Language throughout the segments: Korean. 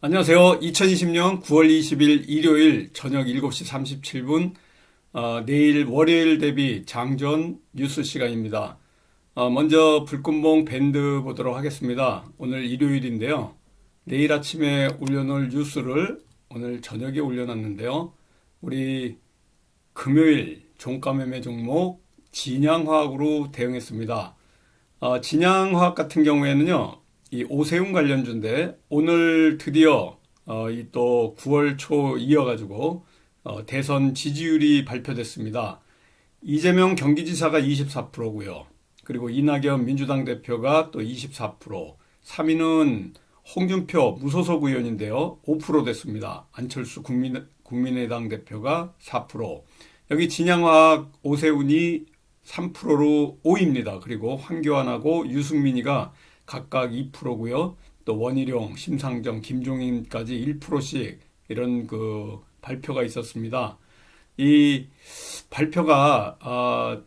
안녕하세요. 2020년 9월 20일 일요일 저녁 7시 37분, 어, 내일 월요일 대비 장전 뉴스 시간입니다. 어, 먼저 불꽃봉 밴드 보도록 하겠습니다. 오늘 일요일인데요. 내일 아침에 올려놓을 뉴스를 오늘 저녁에 올려놨는데요. 우리 금요일 종가 매매 종목 진양화학으로 대응했습니다. 어, 진양화학 같은 경우에는요, 이 오세훈 관련주인데 오늘 드디어 어, 이 또 9월 초 이어가지고 어, 대선 지지율이 발표됐습니다. 이재명 경기지사가 24%고요. 그리고 이낙연 민주당 대표가 또 24%, 3위는 홍준표 무소속 의원인데요. 5% 됐습니다. 안철수 국민, 국민의당 대표가 4%. 여기 진양화학 오세훈이 3%로 5위입니다. 그리고 황교안하고 유승민이가 각각 2%고요. 또 원희룡, 심상정, 김종인까지 1%씩 이런 그 발표가 있었습니다. 이 발표가 아,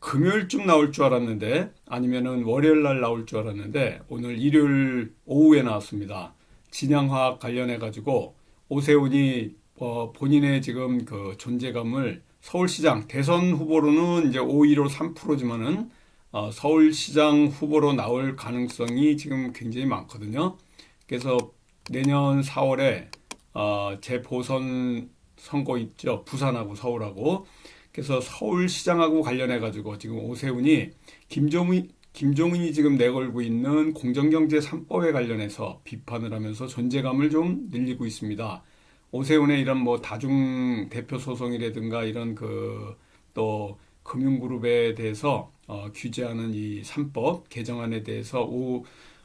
금요일쯤 나올 줄 알았는데 아니면은 월요일 날 나올 줄 알았는데 오늘 일요일 오후에 나왔습니다. 진양화학 관련해 가지고 오세훈이 어, 본인의 지금 그 존재감을 서울시장 대선 후보로는 이제 5위로 3%지만은 어, 서울시장 후보로 나올 가능성이 지금 굉장히 많거든요. 그래서 내년 4월에 어, 재보선 선거 있죠. 부산하고 서울하고. 그래서 서울시장하고 관련해 가지고 지금 오세훈이 김종인 김종인이 지금 내걸고 있는 공정경제 3법에 관련해서 비판을 하면서 존재감을 좀 늘리고 있습니다. 오세훈의 이런 뭐 다중 대표 소송이라든가 이런 그 또 금융그룹에 대해서 어, 규제하는 이 3법 개정안에 대해서 오,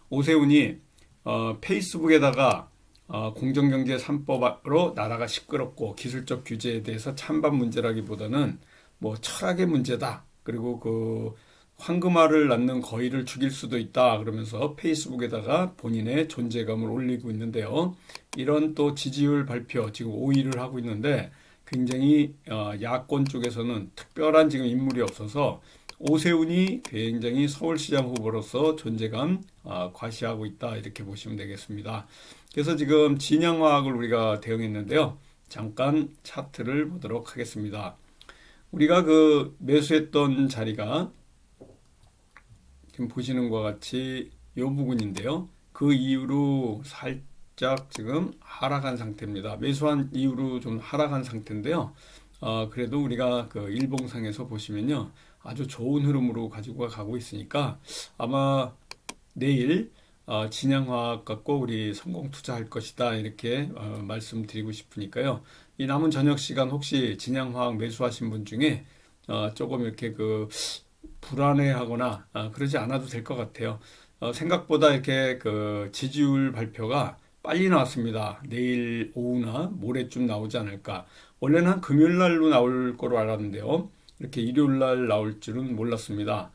오세훈이 어, 페이스북에다가 어, 공정경제 3법으로 나라가 시끄럽고 기술적 규제에 대해서 찬반 문제라기보다는 뭐 철학의 문제다. 그리고 그 황금알을 낳는 거위를 죽일 수도 있다. 그러면서 페이스북에다가 본인의 존재감을 올리고 있는데요. 이런 또 지지율 발표 지금 5위를 하고 있는데 굉장히 어, 야권 쪽에서는 특별한 지금 인물이 없어서 오세훈이 굉장히 서울시장 후보로서 존재감 아, 과시하고 있다 이렇게 보시면 되겠습니다. 그래서 지금 진양화학을 우리가 대응했는데요. 잠깐 차트를 보도록 하겠습니다. 우리가 그 매수했던 자리가 지금 보시는 것 같이 이 부분인데요. 그 이후로 살짝 지금 하락한 상태입니다. 매수한 이후로 좀 하락한 상태인데요. 어, 그래도 우리가 그 일봉상에서 보시면요. 아주 좋은 흐름으로 가지고 가고 있으니까 아마 내일 어, 진양화학 갖고 우리 성공 투자할 것이다 이렇게 어, 말씀드리고 싶으니까요. 이 남은 저녁 시간 혹시 진양화학 매수하신 분 중에 어, 조금 이렇게 그 불안해하거나 어, 그러지 않아도 될 것 같아요. 어, 생각보다 이렇게 그 지지율 발표가 빨리 나왔습니다. 내일 오후나 모레쯤 나오지 않을까. 원래는 한 금요일 날로 나올 거로 알았는데요. 이렇게 일요일 날 나올 줄은 몰랐습니다.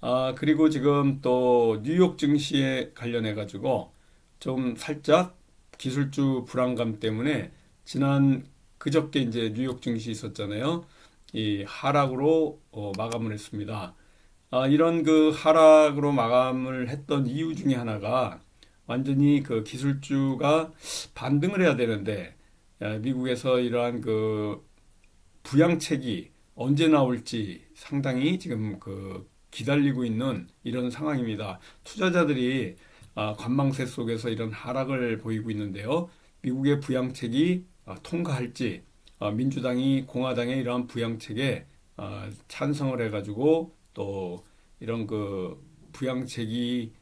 아, 그리고 지금 또 뉴욕 증시에 관련해 가지고 좀 살짝 기술주 불안감 때문에 지난 그저께 이제 뉴욕 증시 있었잖아요. 이 하락으로 어, 마감을 했습니다. 아, 이런 그 하락으로 마감을 했던 이유 중에 하나가 완전히 그 기술주가 반등을 해야 되는데 야, 미국에서 이러한 그 부양책이 언제 나올지 상당히 지금 그 기다리고 있는 이런 상황입니다. 투자자들이 아, 관망세 속에서 이런 하락을 보이고 있는데요. 미국의 부양책이 아, 통과할지 아, 민주당이 공화당의 이러한 부양책에 아, 찬성을 해가지고 또 이런 그 부양책이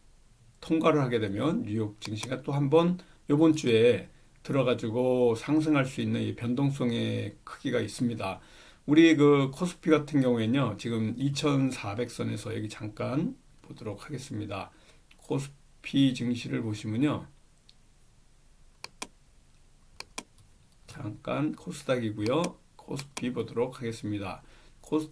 통과를 하게 되면 뉴욕 증시가 또 한번 이번 주에 들어가지고 상승할 수 있는 이 변동성의 크기가 있습니다. 우리 그 코스피 같은 경우에는요, 지금 2400선에서 여기 잠깐 보도록 하겠습니다. 코스피 증시를 보시면요, 잠깐 코스닥이고요. 코스피 보도록 하겠습니다. 코스,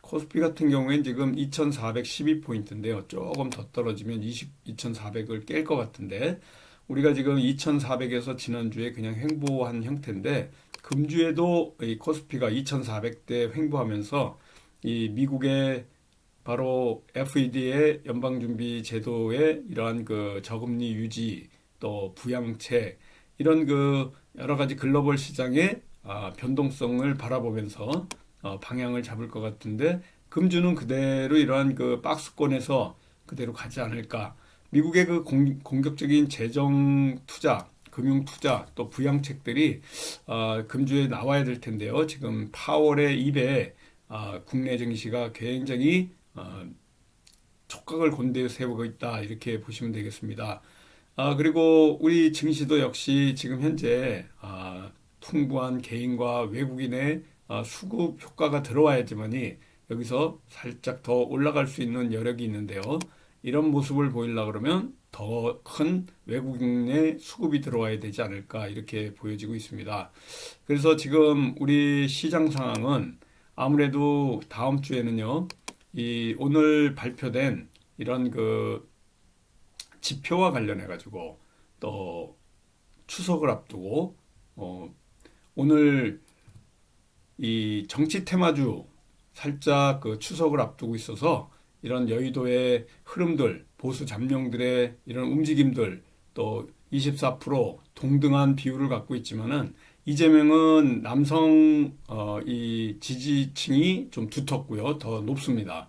코스피 같은 경우엔 지금 2412포인트인데요. 조금 더 떨어지면 20, 2400을 깰 것 같은데 우리가 지금 2400에서 지난주에 그냥 횡보한 형태인데 금주에도 이 코스피가 2400대 횡보하면서 이 미국의 바로 FED의 연방준비 제도의 이러한 그 저금리 유지 또 부양책 이런 그 여러 가지 글로벌 시장의 아, 변동성을 바라보면서 어, 방향을 잡을 것 같은데 금주는 그대로 이러한 그 박스권에서 그대로 가지 않을까. 미국의 그 공, 공격적인 재정 투자, 금융 투자 또 부양책들이 어, 금주에 나와야 될 텐데요. 지금 파월의 입에 어, 국내 증시가 굉장히 어, 촉각을 곤두에 세우고 있다 이렇게 보시면 되겠습니다. 아, 그리고 우리 증시도 역시 지금 현재 아, 풍부한 개인과 외국인의 아, 수급 효과가 들어와야지만이 여기서 살짝 더 올라갈 수 있는 여력이 있는데요. 이런 모습을 보이려고 그러면 더 큰 외국인의 수급이 들어와야 되지 않을까 이렇게 보여지고 있습니다. 그래서 지금 우리 시장 상황은 아무래도 다음 주에는요, 이 오늘 발표된 이런 그 지표와 관련해 가지고 또 추석을 앞두고 어 오늘 이 정치 테마주 살짝 그 추석을 앞두고 있어서 이런 여의도의 흐름들, 보수 잠룡들의 이런 움직임들 또 24% 동등한 비율을 갖고 있지만은 이재명은 남성 어, 이 지지층이 좀 두텁고요. 더 높습니다.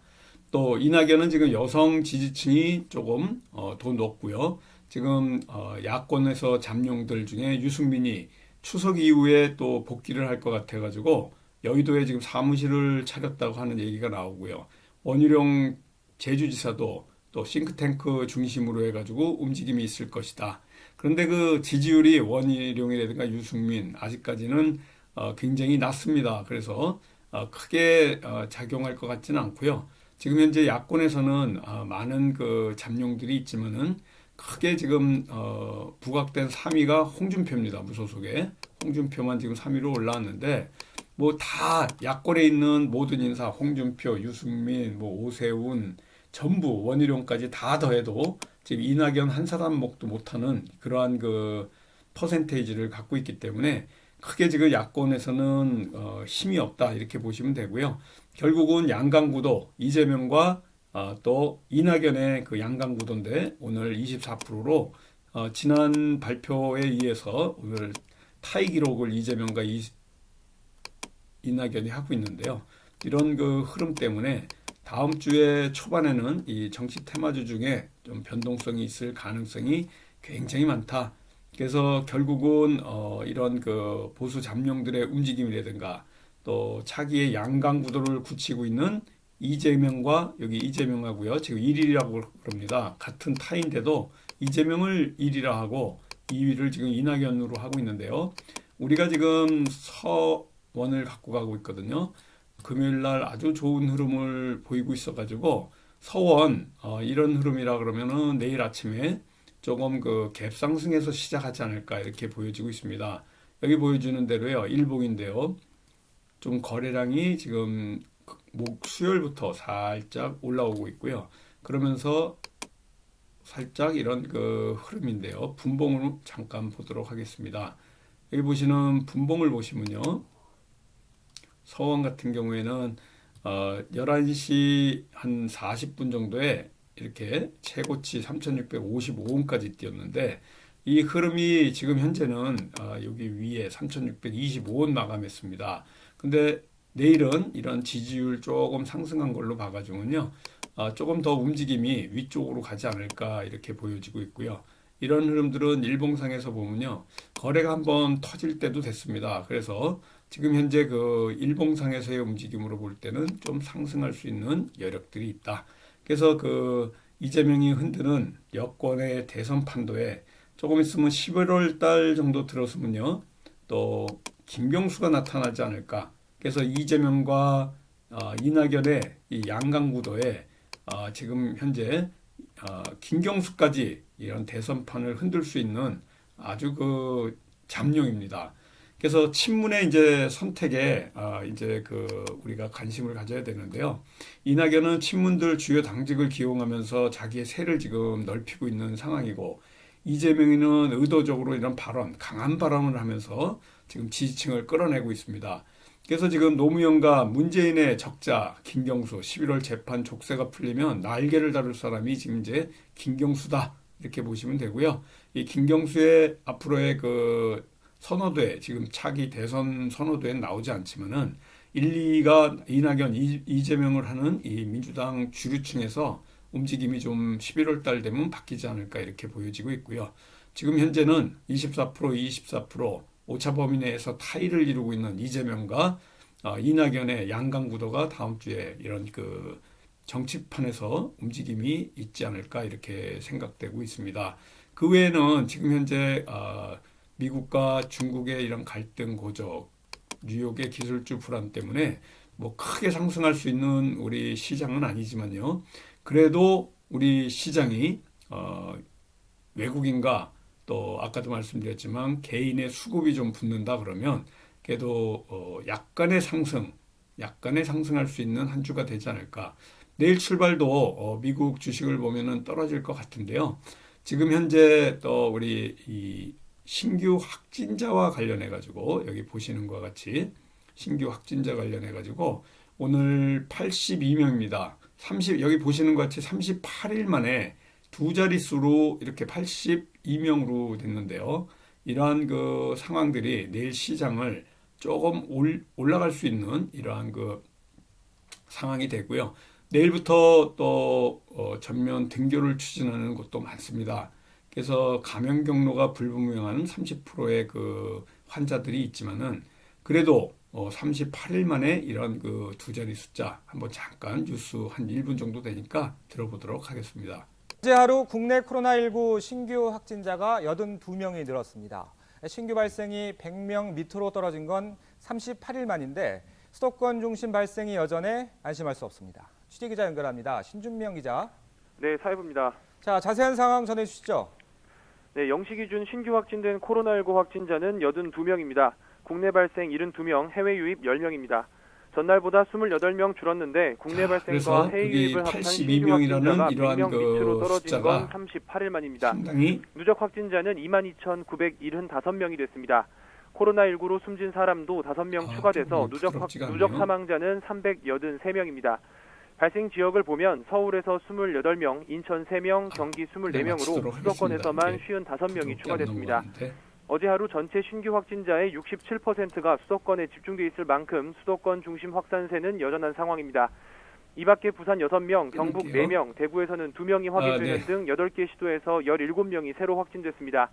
또 이낙연은 지금 여성 지지층이 조금 어, 더 높고요. 지금 어, 야권에서 잠룡들 중에 유승민이 추석 이후에 또 복귀를 할 것 같아가지고 여의도에 지금 사무실을 차렸다고 하는 얘기가 나오고요. 원희룡 제주지사도 또 싱크탱크 중심으로 해가지고 움직임이 있을 것이다. 그런데 그 지지율이 원희룡이라든가 유승민 아직까지는 어, 굉장히 낮습니다. 그래서 어, 크게 어, 작용할 것 같지는 않고요. 지금 현재 야권에서는 어, 많은 그 잠룡들이 있지만은 크게 지금 어, 부각된 3위가 홍준표입니다. 무소속에 홍준표만 지금 3위로 올라왔는데 뭐다 야권에 있는 모든 인사 홍준표, 유승민, 뭐 오세훈 전부 원희룡까지 다 더해도 지금 이낙연 한 사람 목도 못하는 그러한 그 퍼센테이지를 갖고 있기 때문에 크게 지금 야권에서는 어, 힘이 없다 이렇게 보시면 되고요. 결국은 양강구도 이재명과 어, 또 이낙연의 그 양강구도인데 오늘 24%로 어, 지난 발표에 의해서 오늘 타이 기록을 이재명과 이, 이낙연이 하고 있는데요. 이런 그 흐름 때문에 다음 주에 초반에는 이 정치 테마주 중에 좀 변동성이 있을 가능성이 굉장히 많다. 그래서 결국은 어 이런 그 보수 잠룡들의 움직임이라든가 또 차기의 양강 구도를 굳히고 있는 이재명과 여기 이재명하고요. 지금 1위라고 그럽니다. 같은 타인데도 이재명을 1위라 하고 2위를 지금 이낙연으로 하고 있는데요. 우리가 지금 서 원을 갖고 가고 있거든요. 금요일 날 아주 좋은 흐름을 보이고 있어가지고 서원 어, 이런 흐름이라 그러면은 내일 아침에 조금 그 갭 상승에서 시작하지 않을까 이렇게 보여지고 있습니다. 여기 보여주는 대로요 일봉인데요. 좀 거래량이 지금 목 수요일부터 살짝 올라오고 있고요. 그러면서 살짝 이런 그 흐름인데요. 분봉을 잠깐 보도록 하겠습니다. 여기 보시는 분봉을 보시면요. 서원 같은 경우에는 어, 11시 한 40분 정도에 이렇게 최고치 3655원까지 뛰었는데 이 흐름이 지금 현재는 어, 여기 위에 3625원 마감했습니다. 근데 내일은 이런 지지율 조금 상승한 걸로 봐가지고는요, 어, 조금 더 움직임이 위쪽으로 가지 않을까 이렇게 보여지고 있고요. 이런 흐름들은 일봉상에서 보면요, 거래가 한번 터질 때도 됐습니다. 그래서 지금 현재 그 일봉상에서의 움직임으로 볼 때는 좀 상승할 수 있는 여력들이 있다. 그래서 그 이재명이 흔드는 여권의 대선 판도에 조금 있으면 11월 달 정도 들었으면요, 또 김경수가 나타나지 않을까. 그래서 이재명과 어, 이낙연의 이 양강 구도에 어, 지금 현재 어, 김경수까지 이런 대선판을 흔들 수 있는 아주 그 잠룡입니다. 그래서 친문의 이제 선택에 어, 이제 그 우리가 관심을 가져야 되는데요. 이낙연은 친문들 주요 당직을 기용하면서 자기의 세를 지금 넓히고 있는 상황이고 이재명이는 의도적으로 이런 발언, 강한 발언을 하면서 지금 지지층을 끌어내고 있습니다. 그래서 지금 노무현과 문재인의 적자 김경수 11월 재판 족쇄가 풀리면 날개를 다룰 사람이 지금 이제 김경수다 이렇게 보시면 되고요. 이 김경수의 앞으로의 그 선호도에 지금 차기 대선 선호도에 나오지 않지만은 1, 2가 이낙연, 이- 이재명을 하는 이 민주당 주류층에서 움직임이 좀 11월 달 되면 바뀌지 않을까 이렇게 보여지고 있고요. 지금 현재는 24%, 24% 오차 범위 내에서 타이를 이루고 있는 이재명과 어, 이낙연의 양강 구도가 다음 주에 이런 그 정치판에서 움직임이 있지 않을까 이렇게 생각되고 있습니다. 그 외에는 지금 현재 어, 미국과 중국의 이런 갈등 고조, 뉴욕의 기술주 불안 때문에 뭐 크게 상승할 수 있는 우리 시장은 아니지만요. 그래도 우리 시장이 어, 외국인과 또 아까도 말씀드렸지만 개인의 수급이 좀 붙는다 그러면 그래도 어, 약간의 상승, 약간의 상승할 수 있는 한 주가 되지 않을까. 내일 출발도 어, 미국 주식을 보면은 떨어질 것 같은데요. 지금 현재 또 우리 이 신규 확진자와 관련해 가지고 여기 보시는 것과 같이 신규 확진자 관련해 가지고 오늘 82명입니다. 30 여기 보시는 것 같이 38일 만에 두 자릿수로 이렇게 82명으로 됐는데요. 이러한 그 상황들이 내일 시장을 조금 올, 올라갈 수 있는 이러한 그 상황이 되고요. 내일부터 또 어, 전면 등교를 추진하는 곳도 많습니다. 그래서 감염 경로가 불분명한 30%의 그 환자들이 있지만은 그래도 어, 38일 만에 이런 그 두 자리 숫자 한번 잠깐 뉴스 한 1분 정도 되니까 들어보도록 하겠습니다. 어제 하루 국내 코로나19 신규 확진자가 82명이 늘었습니다. 신규 발생이 100명 밑으로 떨어진 건 38일 만인데 수도권 중심 발생이 여전해 안심할 수 없습니다. 취재 기자 연결합니다. 신준명 기자. 네, 사회부입니다. 자, 자세한 상황 전해 주시죠. 네, 영시 기준 신규 확진된 코로나19 확진자는 82명입니다. 국내 발생 72명, 해외 유입 10명입니다. 전날보다 28명 줄었는데 국내 자, 발생과 해외 유입을 합한 신규 82명이라는 확진자가 이러한 100명 그 밑으로 떨어진 건 숫자가 38일 만입니다. 상당히 누적 확진자는 22,975명이 됐습니다. 코로나19로 숨진 사람도 5명 아, 추가돼서 좀 누적, 확- 누적. 사망자는 383명입니다. 발생 지역을 보면 서울에서 28명, 인천 3명, 경기 네, 24명으로 마치도록 수도권에서만 하겠습니다. 55명이 부끄럽게 안 추가됐습니다. 어제 하루 전체 신규 확진자의 67%가 수도권에 집중돼 있을 만큼 수도권 중심 확산세는 여전한 상황입니다. 이 밖에 부산 6명, 경북 끊을게요. 4명, 대구에서는 2명이 확인되는 아, 네. 등 8개 시도에서 17명이 새로 확진됐습니다.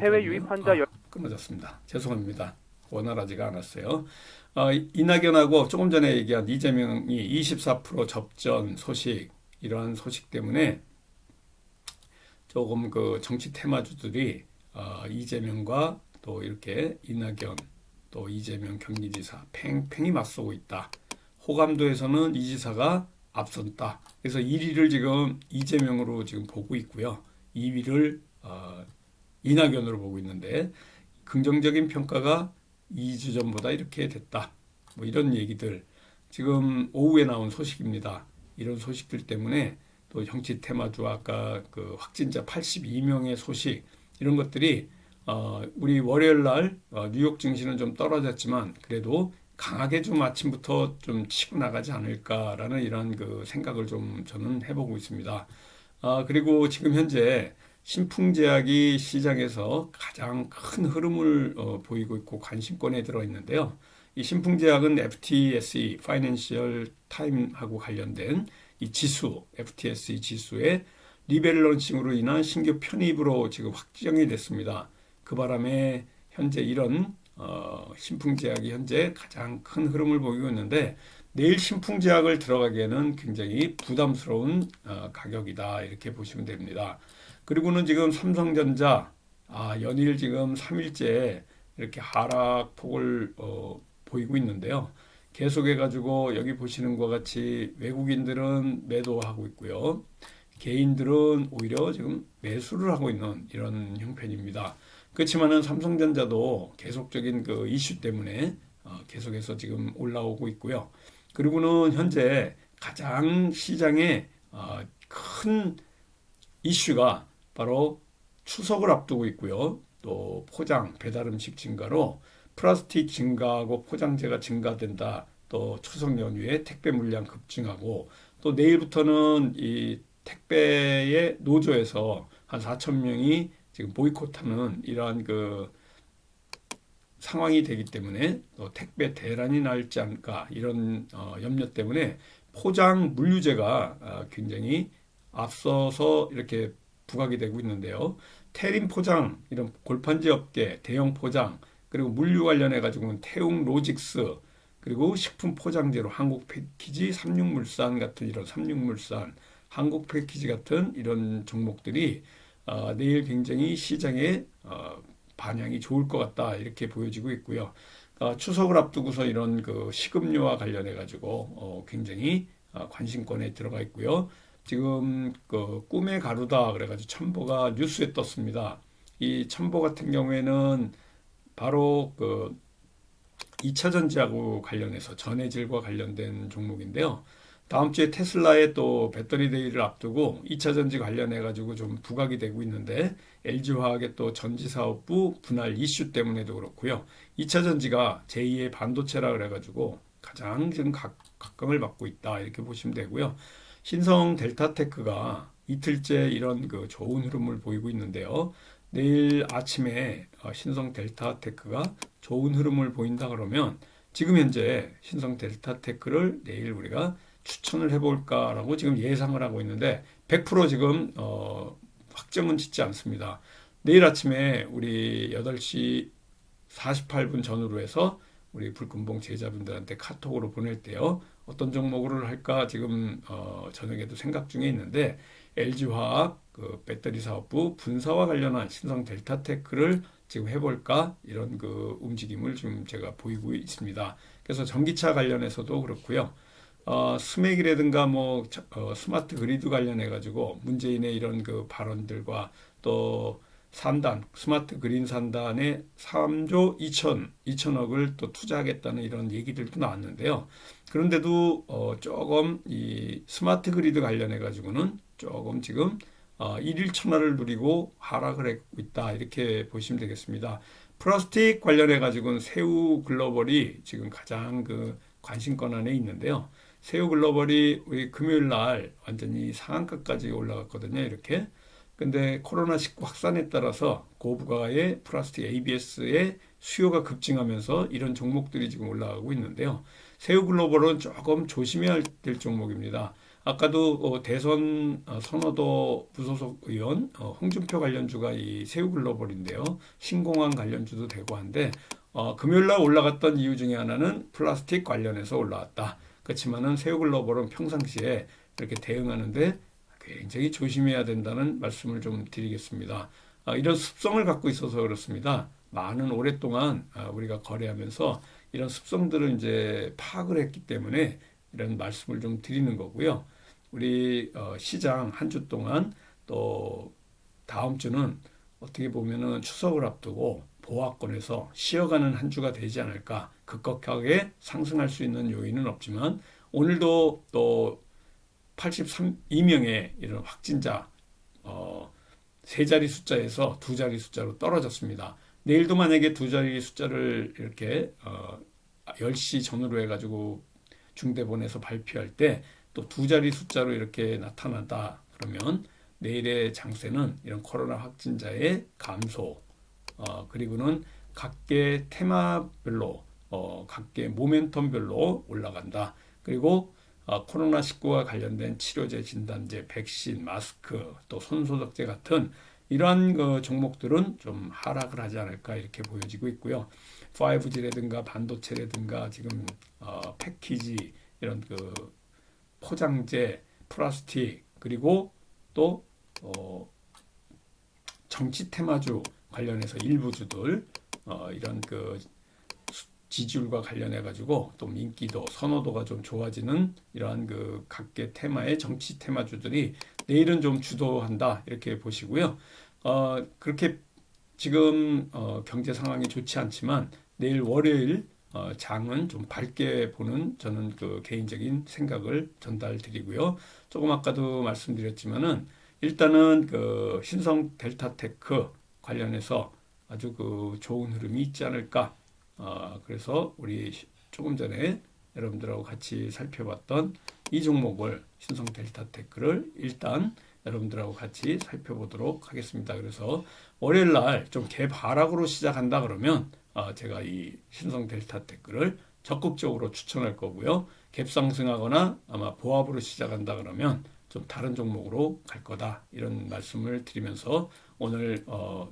해외. 유입 환자 아, 열- 끊어졌습니다. 죄송합니다. 원활하지가 않았어요. 어, 이낙연하고 조금 전에 얘기한 이재명이 24% 접전 소식 이러한 소식 때문에 조금 그 정치 테마주들이 어, 이재명과 또 이렇게 이낙연 또 이재명 경기지사 팽팽히 맞서고 있다. 호감도에서는 이 지사가 앞선다. 그래서 1위를 지금 이재명으로 지금 보고 있고요. 2위를 어, 이낙연으로 보고 있는데 긍정적인 평가가 2주 전보다 이렇게 됐다. 뭐 이런 얘기들 지금 오후에 나온 소식입니다. 이런 소식들 때문에 또 정치 테마주 아까 그 확진자 82명의 소식 이런 것들이 어, 우리 월요일 날 어, 뉴욕 증시는 좀 떨어졌지만 그래도 강하게 좀 아침부터 좀 치고 나가지 않을까라는 이런 그 생각을 좀 저는 해보고 있습니다. 아, 그리고 지금 현재 신풍제약이 시장에서 가장 큰 흐름을 어, 보이고 있고 관심권에 들어 있는데요. 이 신풍제약은 FTSE (Financial Time하고 관련된 이 지수 FTSE 지수의 리밸런싱으로 인한 신규 편입으로 지금 확정이 됐습니다. 그 바람에 현재 이런 어, 신풍제약이 현재 가장 큰 흐름을 보이고 있는데 내일 신풍제약을 들어가기에는 굉장히 부담스러운 어, 가격이다 이렇게 보시면 됩니다. 그리고는 지금 삼성전자 아, 연일 지금 3일째 이렇게 하락폭을 어, 보이고 있는데요. 계속해 가지고 여기 보시는 것 같이 외국인들은 매도하고 있고요. 개인들은 오히려 지금 매수를 하고 있는 이런 형편입니다. 그렇지만은 삼성전자도 계속적인 그 이슈 때문에 어, 계속해서 지금 올라오고 있고요. 그리고는 현재 가장 시장에 어, 큰 이슈가 바로 추석을 앞두고 있고요. 또 포장, 배달 음식 증가로 플라스틱 증가하고 포장재가 증가된다. 또 추석 연휴에 택배 물량 급증하고 또 내일부터는 이 택배의 노조에서 한 4천 명이 지금 보이콧하는 이러한 그 상황이 되기 때문에 또 택배 대란이 날지 않을까 이런 어, 염려 때문에 포장 물류재가 아, 굉장히 앞서서 이렇게 부각이 되고 있는데요. 테림 포장 이런 골판지 업계 대형 포장 그리고 물류 관련해 가지고는 태웅 로직스 그리고 식품 포장재로 한국 패키지 삼육물산 같은 이런 삼육물산 한국 패키지 같은 이런 종목들이 어, 내일 굉장히 시장에 어, 반향이 좋을 것 같다 이렇게 보여지고 있고요. 어, 추석을 앞두고서 이런 그 식음료와 관련해 가지고 어, 굉장히 어, 관심권에 들어가 있고요. 지금 그 꿈의 가루다 그래가지고 첨보가 뉴스에 떴습니다. 이 첨보 같은 경우에는 바로 그 2차 전지하고 관련해서 전해질과 관련된 종목인데요. 다음 주에 테슬라의 또 배터리 데이를 앞두고 2차 전지 관련해 가지고 좀 부각이 되고 있는데 LG화학의 또 전지 사업부 분할 이슈 때문에도 그렇고요. 2차 전지가 제2의 반도체라 그래 가지고 가장 지금 각, 각광을 받고 있다 이렇게 보시면 되고요. 신성 델타테크가 이틀째 이런 그 좋은 흐름을 보이고 있는데요. 내일 아침에 어, 신성 델타테크가 좋은 흐름을 보인다 그러면 지금 현재 신성 델타테크를 내일 우리가 추천을 해볼까라고 지금 예상을 하고 있는데 100% 지금 어, 확정은 짓지 않습니다. 내일 아침에 우리 8시 48분 전후로 해서 우리 불금봉 제자분들한테 카톡으로 보낼 때요. 어떤 종목으로 할까 지금 어, 저녁에도 생각 중에 있는데 LG화학 그 배터리 사업부 분사와 관련한 신성 델타테크를 지금 해볼까 이런 그 움직임을 지금 제가 보이고 있습니다. 그래서 전기차 관련해서도 그렇고요. 어, 스맥이라든가 뭐 저- 어, 스마트 그리드 관련해 가지고 문재인의 이런 그 발언들과 또 산단 스마트 그린 산단에 3조 2천 2천억을 또 투자하겠다는 이런 얘기들도 나왔는데요. 그런데도 어, 조금 이 스마트 그리드 관련해 가지고는 조금 지금 어, 일일 천하를 누리고 하락을 하고 있다 이렇게 보시면 되겠습니다. 플라스틱 관련해 가지고는 새우 글로벌이 지금 가장 그 관심권 안에 있는데요. 새우 글로벌이 우리 금요일 날 완전히 상한가까지 올라갔거든요. 이렇게. 근데 코로나19 확산에 따라서 고부가의 플라스틱 ABS의 수요가 급증하면서 이런 종목들이 지금 올라가고 있는데요. 새우 글로벌은 조금 조심해야 될 종목입니다. 아까도 어, 대선 어, 선호도 부소속 의원 어, 홍준표 관련주가 이 새우 글로벌인데요. 신공항 관련주도 되고 한데 어, 금요일 날 올라갔던 이유 중에 하나는 플라스틱 관련해서 올라왔다. 그렇지만은 새우 글로벌은 평상시에 이렇게 대응하는데 굉장히 조심해야 된다는 말씀을 좀 드리겠습니다. 아, 이런 습성을 갖고 있어서 그렇습니다. 많은 오랫동안 아, 우리가 거래하면서 이런 습성들을 이제 파악을 했기 때문에 이런 말씀을 좀 드리는 거고요. 우리 어, 시장 한 주 동안 또 다음 주는 어떻게 보면은 추석을 앞두고 보합권에서 쉬어가는 한 주가 되지 않을까. 급격하게 상승할 수 있는 요인은 없지만 오늘도 또 83명의 이런 확진자 어, 세 자리 숫자에서 두 자리 숫자로 떨어졌습니다. 내일도 만약에 두 자리 숫자를 이렇게 어, 10시 전후로 해가지고 중대본에서 발표할 때 또 두 자리 숫자로 이렇게 나타난다 그러면 내일의 장세는 이런 코로나 확진자의 감소 어, 그리고는 각계 테마별로 어, 각계 모멘텀별로 올라간다. 그리고 어, 코로나19와 관련된 치료제, 진단제, 백신, 마스크, 또 손소독제 같은 이러한 그 종목들은 좀 하락을 하지 않을까 이렇게 보여지고 있고요. 5G라든가 반도체라든가 지금 어, 패키지 이런 그 포장재, 플라스틱 그리고 또 어, 정치 테마주 관련해서 일부 주들 어, 이런 그 지지율과 관련해 가지고 또 인기도 선호도가 좀 좋아지는 이러한 그 각계 테마의 정치 테마주들이 내일은 좀 주도한다 이렇게 보시고요. 어, 그렇게 지금 어, 경제 상황이 좋지 않지만 내일 월요일 어, 장은 좀 밝게 보는 저는 그 개인적인 생각을 전달드리고요. 조금 아까도 말씀드렸지만은 일단은 그 신성 델타테크 관련해서 아주 그 좋은 흐름이 있지 않을까. 어, 그래서 우리 시- 조금 전에 여러분들하고 같이 살펴봤던 이 종목을 신성 델타 테크를 일단 여러분들하고 같이 살펴보도록 하겠습니다. 그래서 월요일 날 좀 개바락으로 시작한다 그러면 아, 제가 이 신성 델타 테크를 적극적으로 추천할 거고요. 갭상승하거나 아마 보합으로 시작한다 그러면 좀 다른 종목으로 갈 거다 이런 말씀을 드리면서 오늘 어,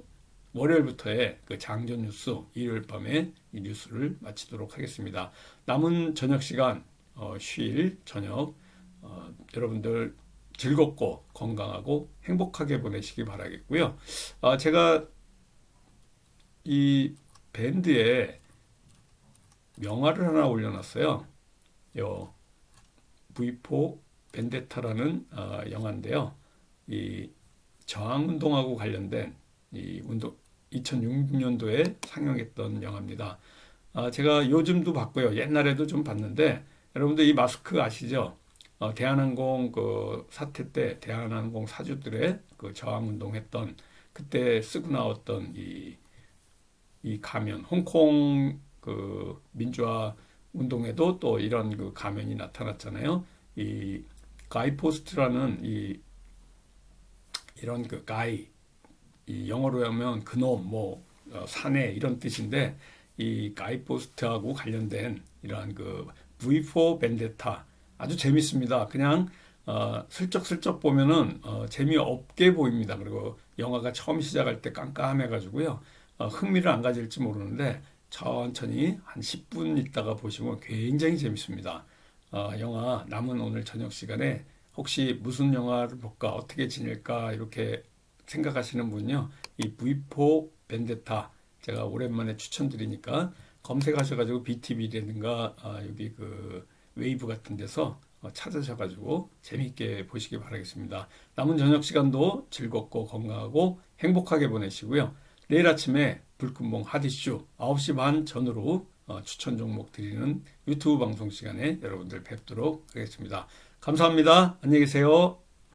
월요일부터의 그 장전 뉴스 일요일 밤에 이 뉴스를 마치도록 하겠습니다. 남은 저녁 시간 어, 쉬일 저녁 어, 여러분들 즐겁고 건강하고 행복하게 보내시기 바라겠고요. 아, 제가 이 밴드에 명화를 하나 올려놨어요. 요 V4 벤데타라는 어, 영화인데요. 이 저항 운동하고 관련된 이 운동 2006년도에 상영했던 영화입니다. 아, 제가 요즘도 봤고요. 옛날에도 좀 봤는데 여러분들 이 마스크 아시죠? 어, 대한항공 그 사태 때 대한항공 사주들의 그 저항 운동했던 그때 쓰고 나왔던 이, 이 가면 홍콩 그 민주화 운동에도 또 이런 그 가면이 나타났잖아요. 이 가이포스트라는 이 이런 그 가이 이 영어로 하면 그놈 뭐 어, 사내 이런 뜻인데 이 가이포스트하고 관련된 이러한 그 V4 벤데타 아주 재밌습니다. 그냥 어, 슬쩍슬쩍 보면은 어, 재미없게 보입니다. 그리고 영화가 처음 시작할 때 깜깜해가지고요. 어, 흥미를 안 가질지 모르는데 천천히 한 10분 있다가 보시면 굉장히 재밌습니다. 어, 영화 남은 오늘 저녁 시간에 혹시 무슨 영화를 볼까 어떻게 지낼까 이렇게 생각하시는 분요 이 V4 벤데타 제가 오랜만에 추천드리니까 검색하셔가지고 BTV라든가 아, 여기 그 웨이브 같은 데서 어, 찾으셔가지고 재밌게 보시기 바라겠습니다. 남은 저녁 시간도 즐겁고 건강하고 행복하게 보내시고요. 내일 아침에 불금봉 하디쇼 9시 반 전후로 어, 추천 종목 드리는 유튜브 방송 시간에 여러분들 뵙도록 하겠습니다. 감사합니다. 안녕히 계세요.